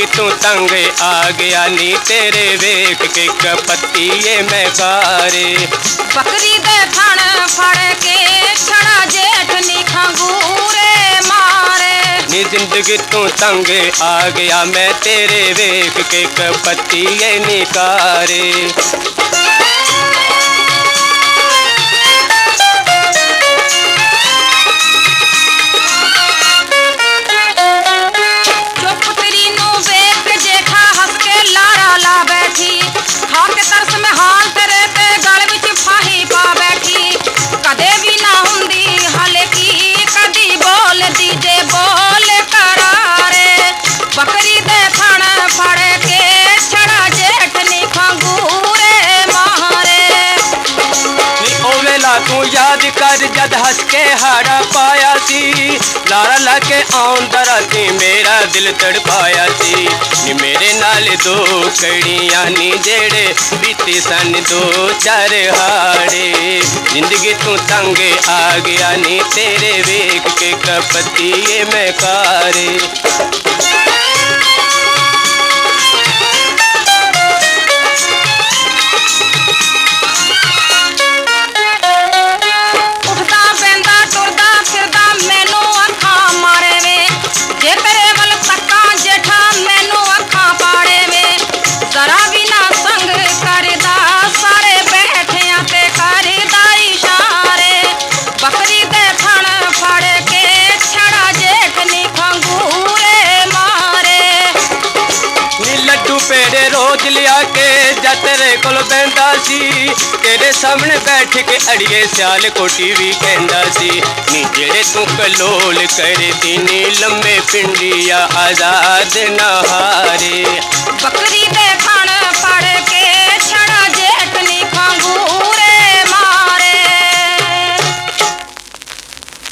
کہ تو تنگ آ گیا نی تیرے ویک کے کپتی یہ میں بارے بکری دے پھڑ پھڑ کے چھڑا جیٹھ نی کھنگورے زندگی تو تنگ آ گیا میں تیرے ویک کے کپتی یہ نی ਤੂੰ ਯਾਦ ਕਰ ਜਦ ਹੱਸ ਕੇ ਹਾੜਾ ਪਾਇਆ ਸੀ ਲਾਰਾ ਲਾ ਕੇ ਆਉਂਦਾ ਰਾਤੀ ਮੇਰਾ ਦਿਲ ਤੜਪਾਇਆ ਸੀ ਨੀ ਮੇਰੇ ਨਾਲ ਦੋ ਕੜੀਆਂ ਨੀ ਜਿਹੜੇ ਬੀਤੇ ਸਨ ਦੋ ਚਾਰ ਹਾੜੇ ਜ਼ਿੰਦਗੀ ਤੂੰ ਤੰਗ ਆ ਗਿਆ ਨੀ ਤੇਰੇ ਵੇਖ ਕੇ ਕਪਤੀਏ ਮੈਂ ਕਾਰੇ کے جت سی تیرے سامنے بیٹھ کے اڑیے سیال کوٹی بھی کہندا سی نی جڑے تو کلول کر دینی لمبے پنڈیا آزاد نہ ہارے بکری